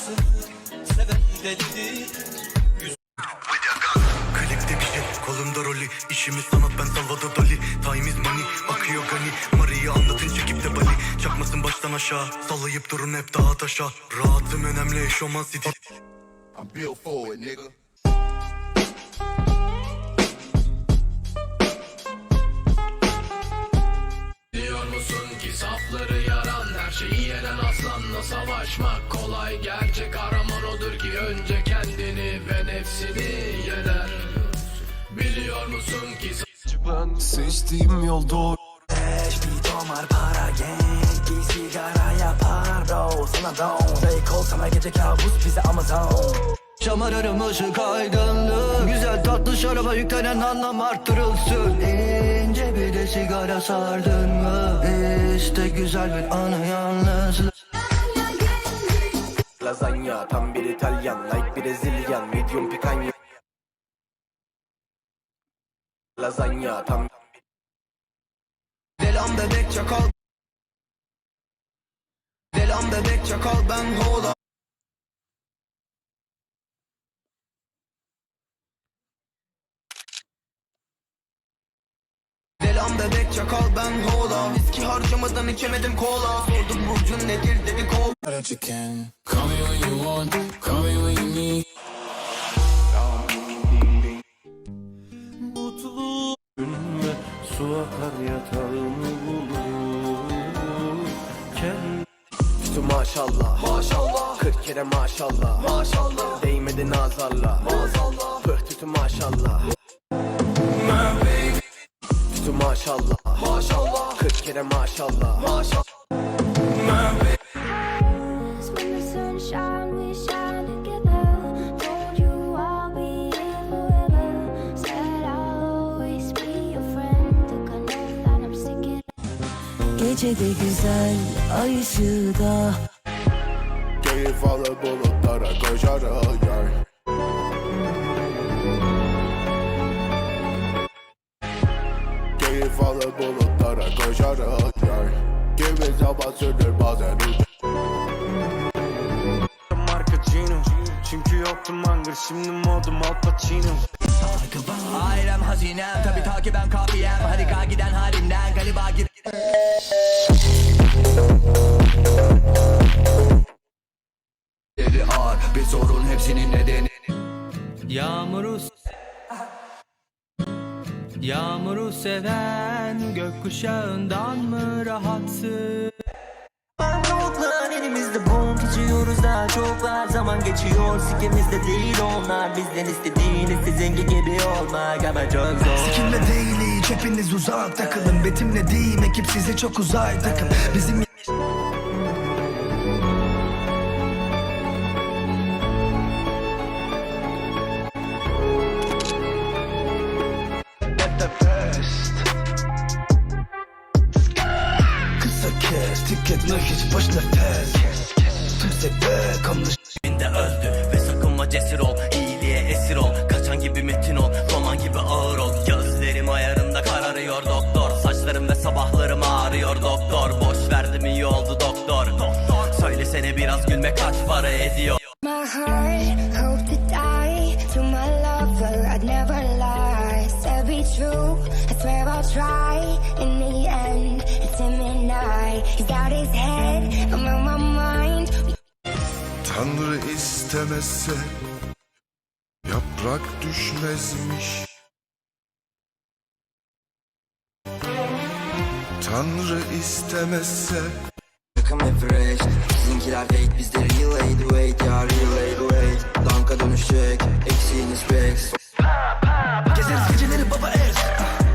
nasıl? Seven delidir. Klipte bir şey, kolumda rolü. İşimiz sanat ben Salvador Dali. Time is money, akıyor gani. Mari'yi anlatın çekip de bali. Çakmasın baştan aşağı Sallayıp durun hep daha taşa. Rahatım önemli eşofman city I'm built for it, nigga. Biliyor musun ki safları yaran Her şeyi yenen aslanla savaşmak kolay Gerçek kahraman odur ki önce kendini ve nefsini yener. Biliyor musun ki Seçtiğim yol doğru. Bir tomar para gang Bir sigara yapar bro. Sana down Fake ol sana gece kabus bize Amazon. Şamararım ışık aydınlık Güzel tatlı şaraba yüklenen anlam arttırılsın. İnce bir de sigara sardın mı? İşte güzel bir anı yalnızlık Lasagna. Tam bir İtalyan Like Brezilyan medium picanha. Lasagna tam Delam bebek çakal. Delam bebek çakal ben hola Delam bebek çakal ben hola. Viski harcamadan içemedim kola. Sordum burcun nedir dedi can Call me when you want, call me when you need Su akar yatağımı bulur Üstü maşallah. Maşallah. 40 kere maşallah. Maşallah. Değmedi nazarla. Maazallah Pıh tütü maşallah friend. Took an oath that I'm sticking. Gecede güzel ay ışığı da Keyif alıp bulutlara koşarak yar. Bulutlara koşarak yar. Kimi zaman sürür bazen marka Gino. Çünkü yoktu mangır şimdi modum Al Pacino Ailem hazinem tabi takiben kafiyem. Harika giden halimden galiba gir Dedi ağır bir sorun hepsinin nedeni Yağmuru Yağmuru seven gökkuşağından mı rahatsız? Yoklar elimizde bom geçiyoruz daha çok var zaman geçiyor sikimizde değil onlar. Bizden istediğiniz sizinki gibi olmak ama çok zor. Sikimle değil hiç hepiniz uzak takılın. Betimle değil ekip size çok uzay takım. Bizim biraz gülme kaç para ediyor My heart, hope to die. To my lover, I'd never lie. Said be true, I swear I'll try. In the end, it's him and I. He's got his head, I'm on my mind. Tanrı istemezse yaprak düşmezmiş. Tanrı istemezse Takım hep fresh. Sizinkiler fake bizde real 808 ya real 808 Danka dönüşecek eksiğiniz specs Gezeriz geceleri baba es.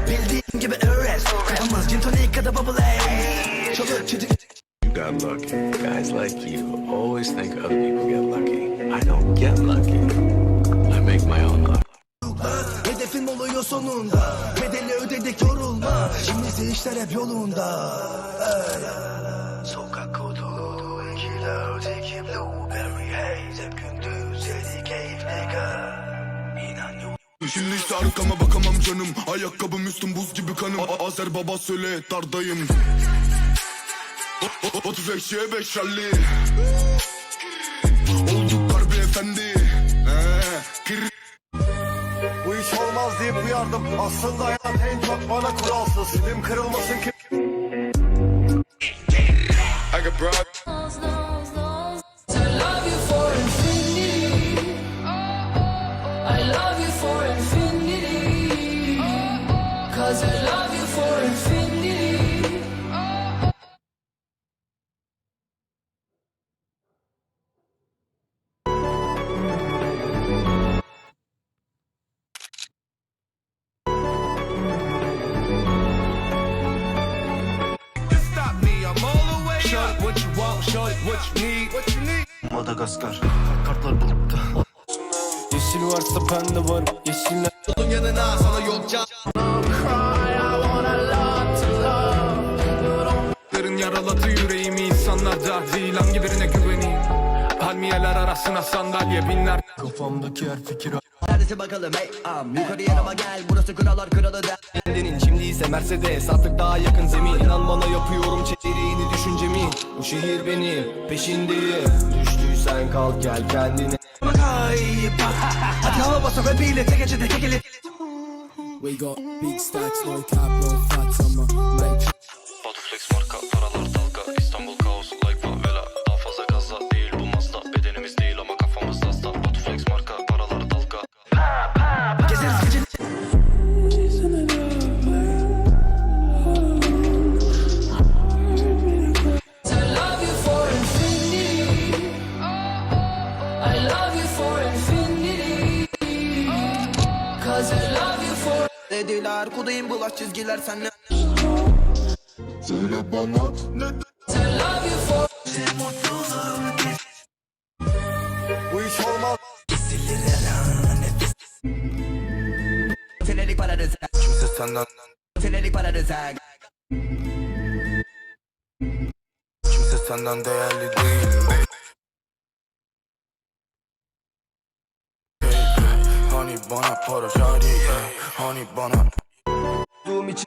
Bildiğin gibi öğret. Kayamaz gin tonic ya da bubble ace Çoluk çocuk You got lucky. Guys like you always think other people get lucky. I don't get lucky. I make my own luck. Hedefin oluyor sonunda. Bedeli ödedik yorulma. Şimdi işler hep yolunda. Ey. Arkama bakamam canım. Ayakkabım üstüm buz gibi kanım. A Azer baba söyle dardayım. Otuz ekşiye beşerli Olduk garbi efendi. Bu iş olmaz deyip uyardım. Aslında hayat en çok bana kuralsız Dilim kırılmasın ki I got Madagaskar. Kartlar bulutta Yeşil varsa ben de varım Yeşiller Yolun yanına sana yolca Yarın yaraladı yüreğimi insanlarda Değil hangi birine güveneyim. Palmiyeler arasına sandalye binler. Kafamdaki her fikir Neredesin bakalım? Hey am Yukarı yanıma gel. Burası krallar kralı der. Kendinin şimdi ise Mercedes artık daha yakın zemin. İnan bana yapıyorum çeyreğini düşüncemi Bu şehir benim peşindeyim Düştüysen kalk gel kendine Hadi hava basa rapiyle tek gecede tek eli We got big stacks, no cap, no fat. I'ma bulaş çizgiler senle Söyle bana. Ne Bu iş olmaz. Senelik paranız Kimse senden Senelik paranız Kimse senden değerli değil. Hani bana para şadi Hani banaDuğum için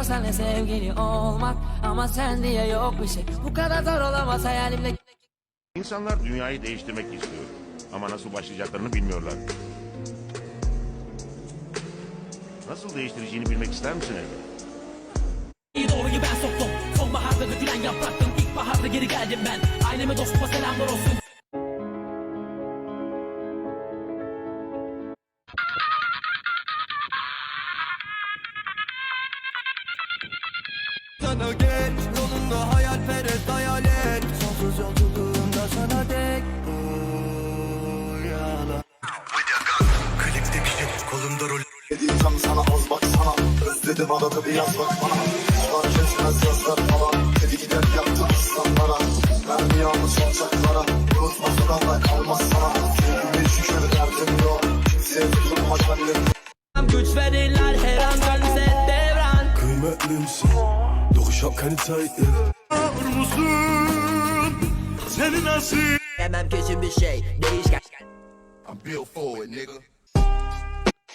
Giriyorsan ne sevgili olmak. Ama sen diye yok bir şey. Bu kadar zor olamaz hayalimde. İnsanlar dünyayı değiştirmek istiyor. Ama nasıl başlayacaklarını bilmiyorlar. Nasıl değiştireceğini bilmek ister misin Emre? Doğruyu ben soktum. Sonbaharda dökülen yapraktım. İlkbaharda geri geldim ben. Aileme dostuma selamlar olsun rol Edeceğim sana az bak sana. Özledim arada bir yaz bak bana. Kuşlar kesmez yazlar falan. Kedi gider yaktı aslanlara Mermi yağmış olacaklara Unutma soranlar kalmaz sana. Keyfime şükür derdim yok. Kimseye tutulma kendim Güç verirler her an dönse devran. Kıymetlimsin. Hab keine Zeit Seni nasıl Yemem kesin bir şey. Değişken I'm built for it nigga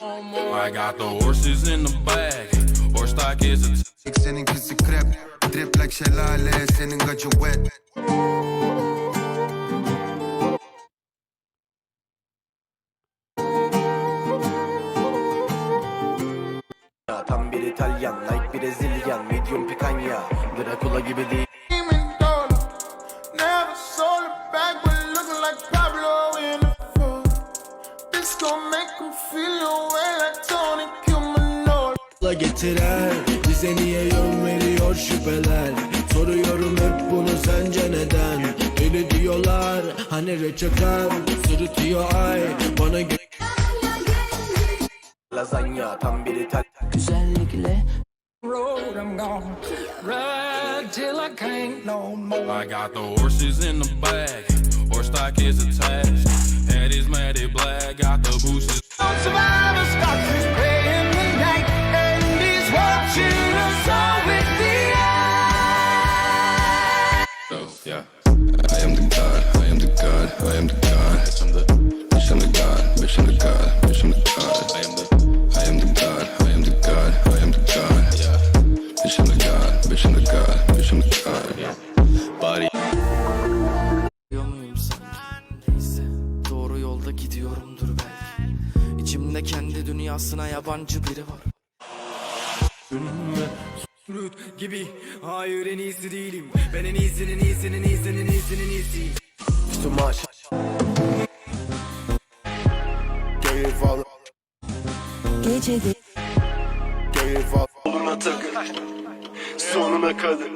I got the horses in the bag. Horse stock is a Seninkisi krep Drip like şelale Senin gacı wet Tam bir İtalyan Nike Brezilyan Medium pikanya Dracula gibi değil Never sold it back, but looking like Pablo in the front. This gon' make 'em feel your way like La getirer Bize niye yön veriyor şüpheler? Soruyorum hep bunu sence neden? Deli diyorlar hani reçetem Sırıtıyor ay bana gö- Lazanya tam bir tel Güzellikle. Road I'm gonna ride till I can't no more. I got the horses in the back, horse stock is attached. Head is matted black, got the boosters. Survivor Scott is yabancı biri var. Sürüt gibi. Hayır en iyisi değilim. Ben en iyisinin iyisinin iyisinin iyisinin iyisiyim. Tüm aşk Keyif al, Gecede keyif al Sonuna takıl Sonuna kadar.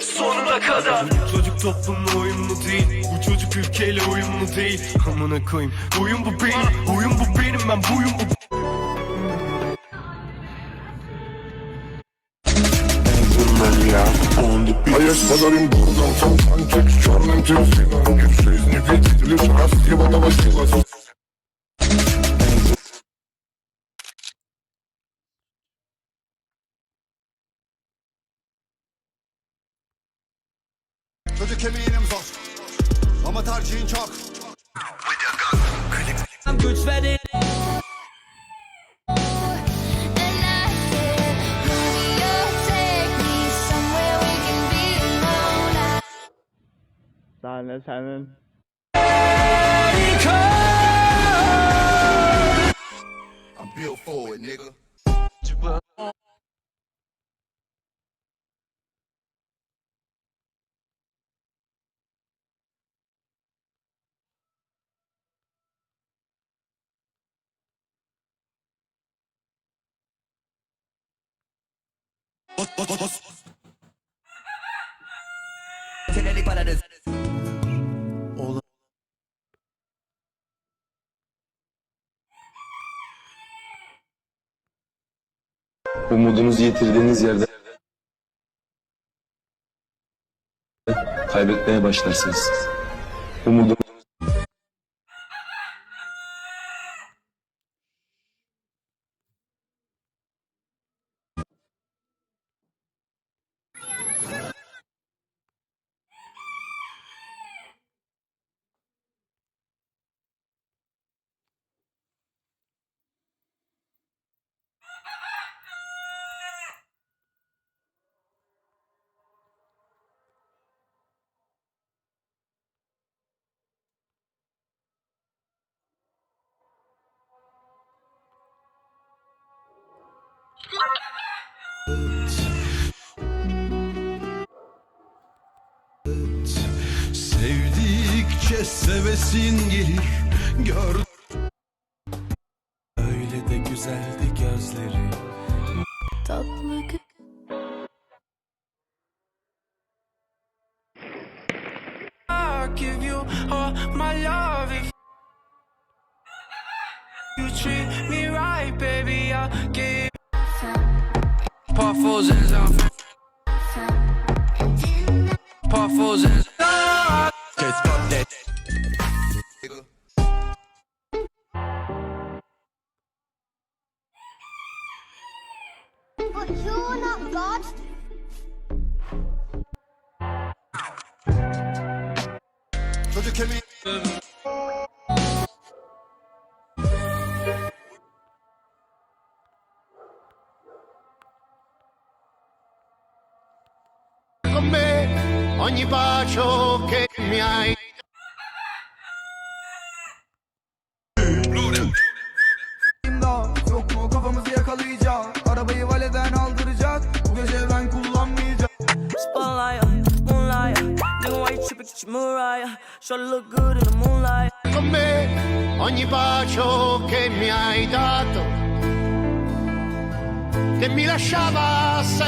Sonuna kadar. Çocuk toplumla uyumlu değil. Bu çocuk ülkeyle uyumlu değil. Amına koyayım. Oyun bu benim. Oyun bu benim. Ben buyum bu А я с подарим богом фонтанчик с черным дельфином И в жизни видеть лишь раз его доводилось Çocuk eminim zor Ama tercihin çok Güç verin 안에 사는 I'm built for it, nigga. What, what, what, what? Umudunuzu yitirdiğiniz yerde kaybetmeye başlarsınız. Umudunuz Sevdikçe sevesin gelir Gör Öyle de güzeldi gözleri tatlı give you all my love if you treat me right, baby. I'll roses. Ogni bacio che mi hai Yok mu kafamızı yakalayacak Arabayı valeden aldıracak Bu gece ben kullanmayacağım Spotlight, moonlight. Nigga, why you tripping? Get your Mariah. Sure look good in the moonlight. con me ogni bacio che mi hai dato che mi lasciava sempre